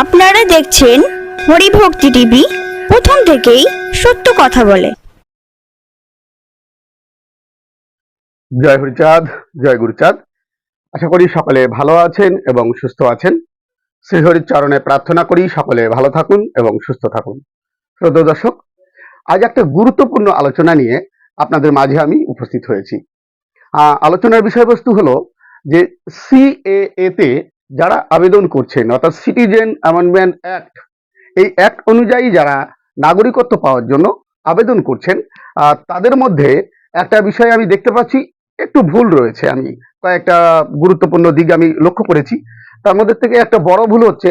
আপনারা দেখছেন হরিভক্তি টিভি, প্রথম থেকেই সত্য কথা বলে। জয় হরিচাঁদ, জয় গুরুচাঁদ। আশা করি সকলে ভালো আছেন এবং সুস্থ আছেন। শ্রীহরির চরণে প্রার্থনা করি সকলে ভালো থাকুন এবং সুস্থ থাকুন। শ্রদ্ধা দর্শক, আজ একটা গুরুত্বপূর্ণ আলোচনা নিয়ে আপনাদের মাঝে আমি উপস্থিত হয়েছি। আলোচনার বিষয়বস্তু হলো যে সিএএ তে যারা আবেদন করছেন অর্থাৎ সিটিজেন অ্যামেন্ডমেন্ট অ্যাক্ট এই অ্যাক্ট অনুযায়ী যারা নাগরিকত্ব পাওয়ার জন্য আবেদন করছেন তাদের মধ্যে একটা বিষয় আমি দেখতে পাচ্ছি একটু ভুল রয়েছে আমি কয়েকটা গুরুত্বপূর্ণ দিক আমি লক্ষ্য করেছি। তার মধ্যে থেকে একটা বড় ভুল হচ্ছে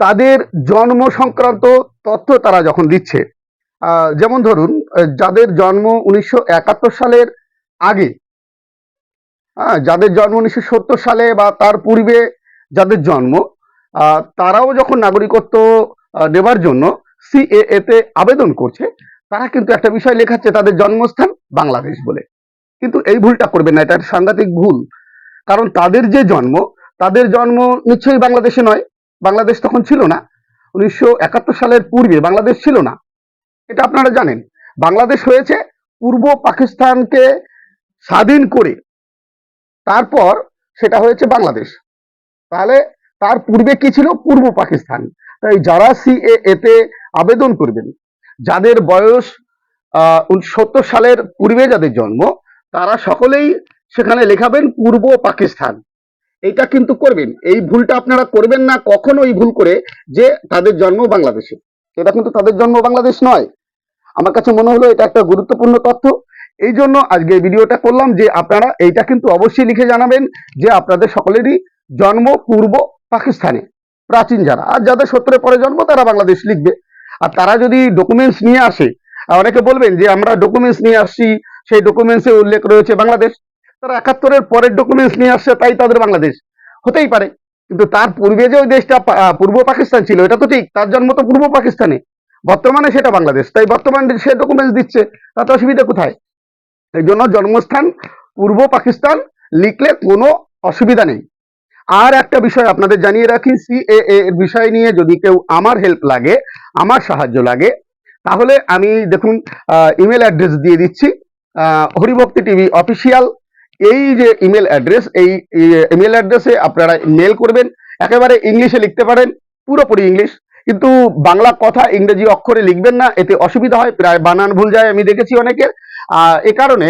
তাদের জন্ম সংক্রান্ত তথ্য তারা যখন দিচ্ছে যেমন ধরুন যাদের জন্ম উনিশশো একাত্তর সালের আগে হ্যাঁ, যাদের জন্ম উনিশশো সত্তর সালে বা তার পূর্বে যাদের জন্ম তারাও যখন নাগরিকত্ব নেবার জন্য সিএএ তে আবেদন করছে, তারা কিন্তু একটা বিষয় লেখাচ্ছে তাদের জন্মস্থান বাংলাদেশ বলে। কিন্তু এই ভুলটা করবেন না, এটা সাংঘাতিক ভুল। কারণ তাদের যে জন্ম, তাদের জন্ম নিশ্চয়ই বাংলাদেশে নয়। বাংলাদেশ তখন ছিল না। উনিশশো একাত্তর সালের পূর্বে বাংলাদেশ ছিল না। এটা আপনারা জানেন। বাংলাদেশ হয়েছে পূর্ব পাকিস্তানকে স্বাধীন করে, তারপর সেটা হয়েছে বাংলাদেশ। তাহলে তার পূর্বে কি ছিল? পূর্ব পাকিস্তান। তাই যারা সিএ তে আবেদন করবেন, যাদের বয়স সত্তর সালের পূর্বে যাদের জন্ম, তারা সকলেই সেখানে লেখাবেন পূর্ব পাকিস্তান। এটা কিন্তু করবেন। এই ভুলটা আপনারা করবেন না কখনো এই ভুল করে যে তাদের জন্ম বাংলাদেশে। এটা কিন্তু তাদের জন্ম বাংলাদেশ নয়। আমার কাছে মনে হলো এটা একটা গুরুত্বপূর্ণ তথ্য। এই জন্য আজকে ভিডিওটা করলাম যে আপনারা এইটা কিন্তু অবশ্যই লিখে জানাবেন যে আপনাদের সকলেরই জন্ম পূর্ব পাকিস্তানে, প্রাচীন যারা। আর যাদের সত্তরের পরে জন্ম, তারা বাংলাদেশ লিখবে। আর তারা যদি ডকুমেন্টস নিয়ে আসে অনেকে বলবেন যে আমরা ডকুমেন্টস নিয়ে আসছি, সেই ডকুমেন্টসে উল্লেখ রয়েছে বাংলাদেশ। তারা একাত্তরের পরের ডকুমেন্টস নিয়ে আসছে, তাই তাদের বাংলাদেশ। হতেই পারে। কিন্তু তার পূর্বে যে ওই দেশটা পূর্ব পাকিস্তান ছিল, এটা তো ঠিক। তার জন্ম তো পূর্ব পাকিস্তানে। বর্তমানে সেটা বাংলাদেশ। তাই বর্তমানে সে ডকুমেন্টস দিচ্ছে, তাতে অসুবিধা কোথায়? এই জন্য জন্মস্থান পূর্ব পাকিস্তান লিখলে কোনো অসুবিধা নেই। আর একটা বিষয় আপনাদের জানিয়ে রাখি সিএএ এর বিষয় নিয়ে যদি কেউ আমার হেল্প লাগে, আমার সাহায্য লাগে, তাহলে আমি দেখুন ইমেল অ্যাড্রেস দিয়ে দিচ্ছি হরিভক্তি টিভি অফিসিয়াল এই যে ইমেল অ্যাড্রেস এই ইমেল অ্যাড্রেসে আপনারা মেল করবেন, একেবারে ইংলিশে লিখতে পারেন, পুরোপুরি ইংলিশ কিন্তু বাংলা কথা ইংরেজি অক্ষরে লিখবেন না, এতে অসুবিধা হয়, প্রায় বানান ভুল যায়, আমি দেখেছি অনেকের। এ কারণে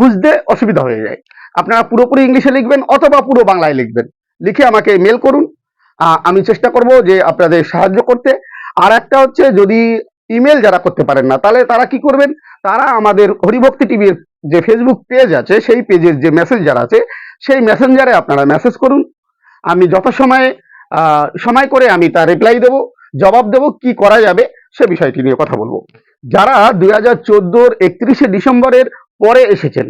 বুঝতে অসুবিধা হয়ে যায়। আপনারা পুরোপুরি ইংলিশে লিখবেন, অথবা পুরো বাংলায় লিখবেন। লিখে আমাকে মেল করুন। আমি চেষ্টা করব যে আপনাদের সাহায্য করতে। আর একটা হচ্ছে যদি ইমেল যারা করতে পারেন না, তাহলে তারা কি করবেন? তারা আমাদের হরিভক্তি টিভির যে ফেসবুক পেজ আছে, সেই পেজের যে মেসেঞ্জার আছে, সেই মেসেঞ্জারে আপনারা মেসেজ করুন। আমি যথাসময়ে সময় করে আমি তার রিপ্লাই দেব, জবাব দেব, কি করা যাবে, সে বিষয়টি নিয়ে কথা বলব। যারা দুই হাজার চোদ্দোর একত্রিশে ডিসেম্বরের পরে এসেছেন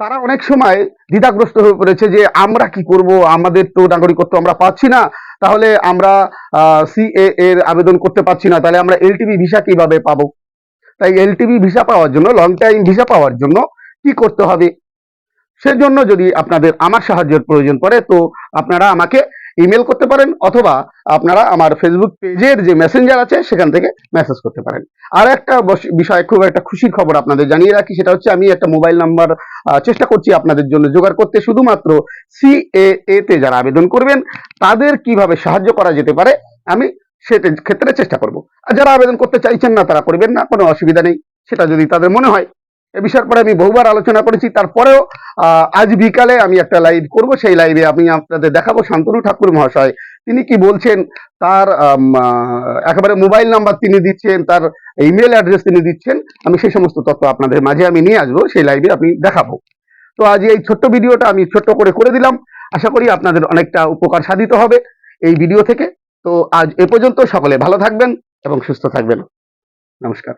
তারা অনেক সময় দ্বিধাগ্রস্ত হয়ে পড়েছে যে আমরা কি করব, আমাদের তো নাগরিকত্ব আমরা পাচ্ছি না, তাহলে আমরা সিএ এর আবেদন করতে পারছি না, তাহলে আমরা এলটিভি ভিসা কীভাবে পাবো? তাই এলটিভি ভিসা পাওয়ার জন্য লং টাইম ভিসা পাওয়ার জন্য কি করতে হবে? সেজন্য যদি আপনাদের আমার সাহায্যের প্রয়োজন পড়ে, তো আপনারা আমাকে ইমেল করতে পারেন, অথবা আপনারা আমার ফেসবুক পেজের যে মেসেঞ্জার আছে, সেখান থেকে মেসেজ করতে পারেন। আর একটা বিষয়, খুব একটা খুশির খবর আপনাদের জানিয়ে রাখি, সেটা হচ্ছে আমি একটা মোবাইল নাম্বার চেষ্টা করছি আপনাদের জন্য জোগাড় করতে। শুধুমাত্র সিএএ তে যারা আবেদন করবেন, তাদের কীভাবে সাহায্য করা যেতে পারে, আমি সেটা ক্ষেত্রে চেষ্টা করব। আর যারা আবেদন করতে চাইছেন না, তারা করবেন না, কোনো অসুবিধা নেই। সেটা যদি তাদের মনে হয় এ বিষয়ের পরে আমি বহুবার আলোচনা করেছি। তারপরেও আজ বিকালে আমি একটা লাইভ করব। সেই লাইভে আমি আপনাদের দেখাবো শান্তনু ঠাকুর মহাশয়। তিনি কি বলছেন? তার একেবারে মোবাইল নাম্বার তিনি দিচ্ছেন, তার ইমেল অ্যাড্রেস তিনি দিচ্ছেন। আমি সেই সমস্ত তথ্য আপনাদের মাঝে আমি নিয়ে আসব। সেই লাইভে আমি দেখাবো। তো আজ এই ছোট্ট ভিডিওটা আমি ছোট্ট করে করে দিলাম। আশা করি আপনাদের অনেকটা উপকার সাধিত হবে এই ভিডিও থেকে। তো আজ এ পর্যন্ত সকলে ভালো থাকবেন এবং সুস্থ থাকবেন। নমস্কার।